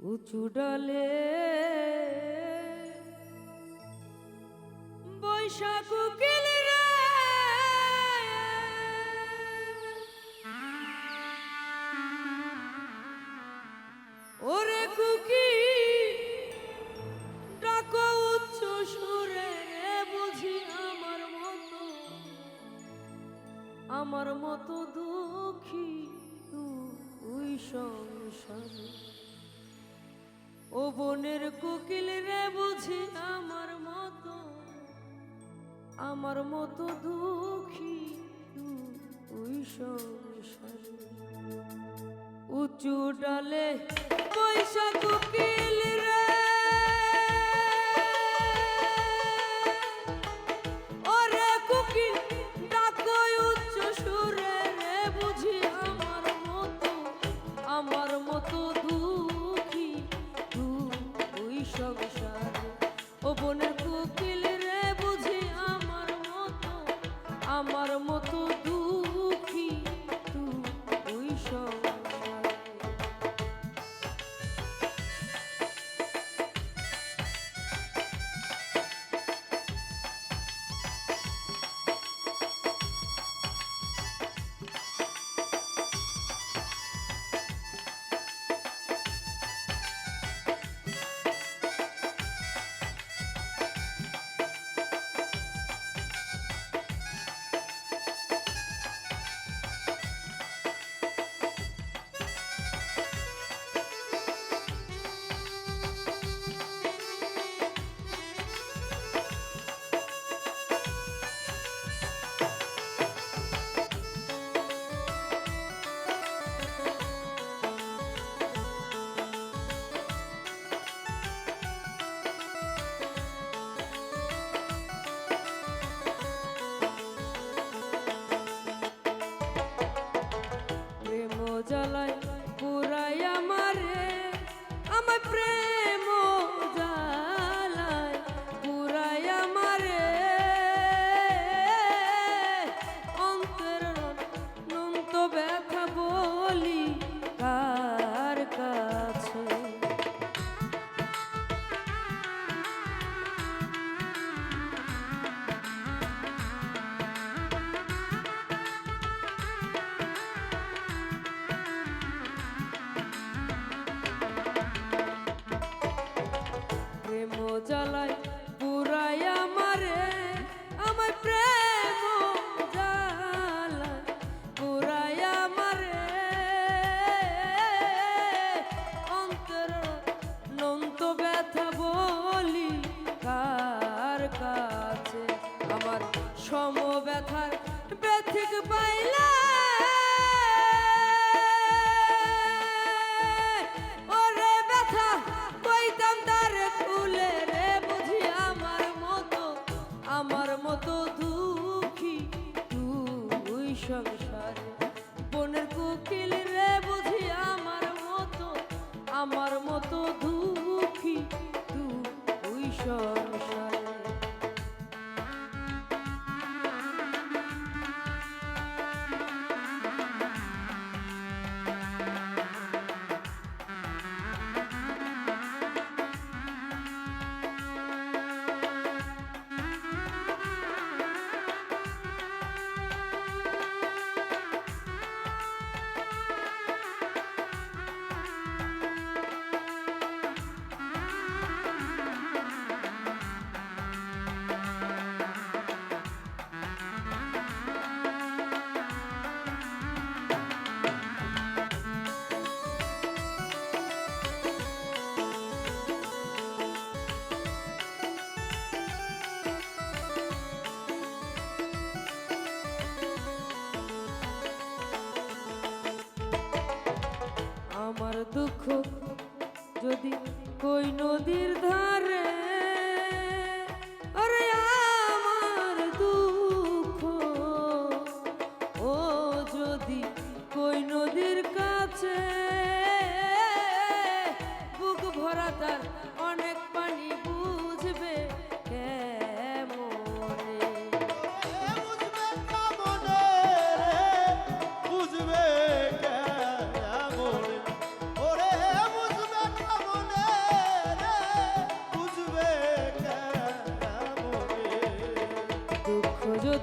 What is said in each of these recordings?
উঁচু ডালে বৈশাখ উচ্চ সুরে বুঝি আমার মতো আমার মতো দুঃখী তুই সংসারে। ও বনের কোকিল রে বুঝি আমার মতো আমার মতো দুঃখী ওই সংসারে। উঁচু ডালে পয়সা কোকিল মতো দুঃখী তুই সংসারে। বনের কোকিল রে, বুঝি আমার মতো আমার মতো দুঃখী তুই সংসারে। যদি কই নদীর ধারে, আরে আমার দুঃখ। ও যদি কই নদীর কাছে, বুক ভরা তার অনেক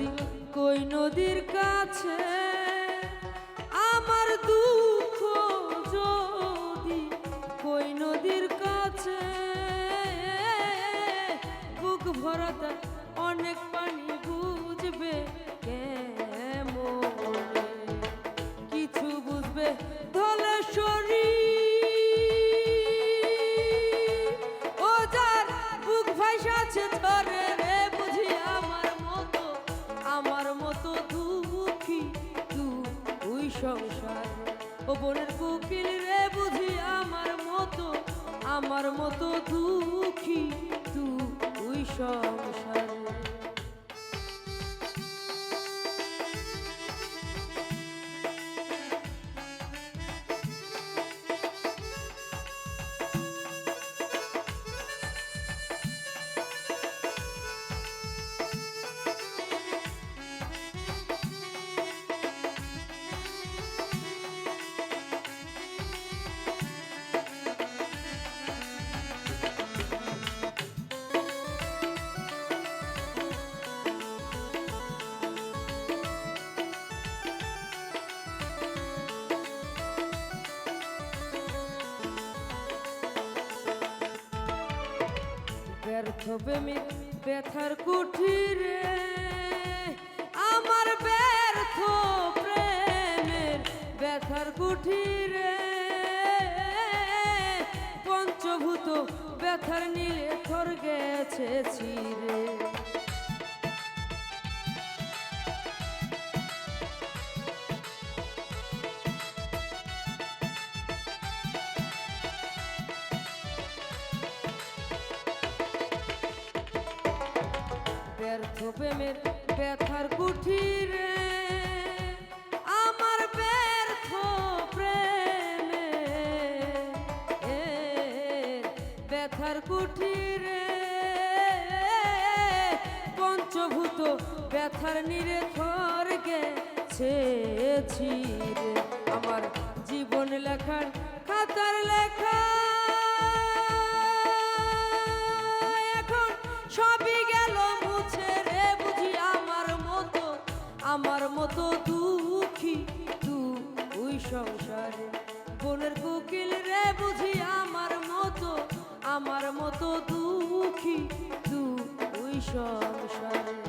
নদী কই নদীর কাছে? ও বোনের কুকিল রে বুঝি আমার মতো আমার মতো দুঃখী তুই সংসার প্রেমিক ব্যথার কুঠিরে। আমার ব্যর্থ প্রেমের ব্যথার কুঠিরে। পঞ্চভূত ব্যথার নীলে থর গেছে চিরে প্রেমের ব্যথার কুঠিরে, আমার ব্যর্থ প্রেমে ব্যথার কুঠিরে, পঞ্চভূত ব্যথার নিরে থর গেছে ছিরে। আমার জীবন লেখার খাতার লেখা দুঃখী তুই সংসারে। বোনের কোকিল রে বুঝি আমার মতো আমার মতো দুঃখী তুই সংসারে।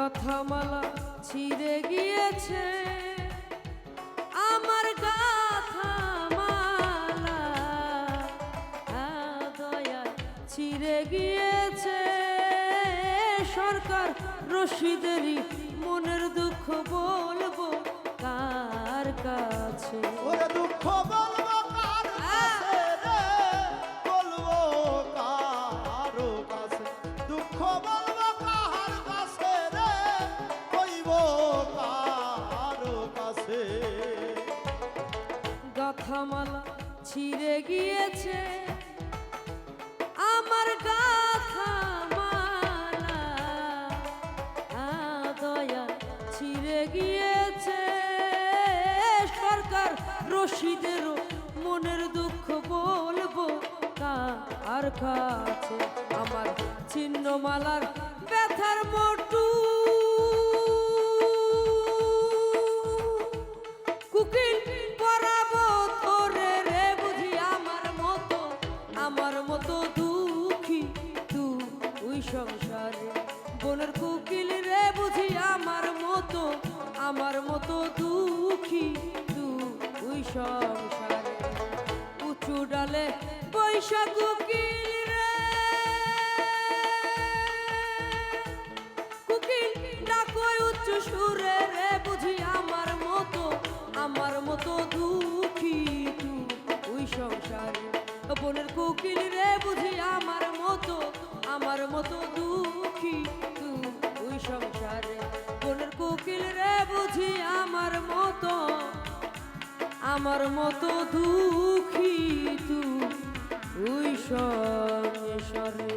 গাথামালা ছিঁড়ে গিয়েছে। আমার গাথামালা দয়া ছিঁড়ে গিয়েছে। সরকার রশিদেরই মনের দুঃখ বলব কার কাছে? ওরে দুঃখ রশিদেরও মনের দুঃখ বলব কার কাছে আমার ছিন্নমালার ব্যথার মোটু সংসারে উঁচু ডালে বৈশাখ সুরে রে, বুঝি আমার মতো আমার মতো দুঃখী তুই সংসারে বোনের কোকিল রে, বুঝি আমার মতো আমার মতো দুঃখী তুই সংসারে আমার মতো দুঃখী তুই সংসারে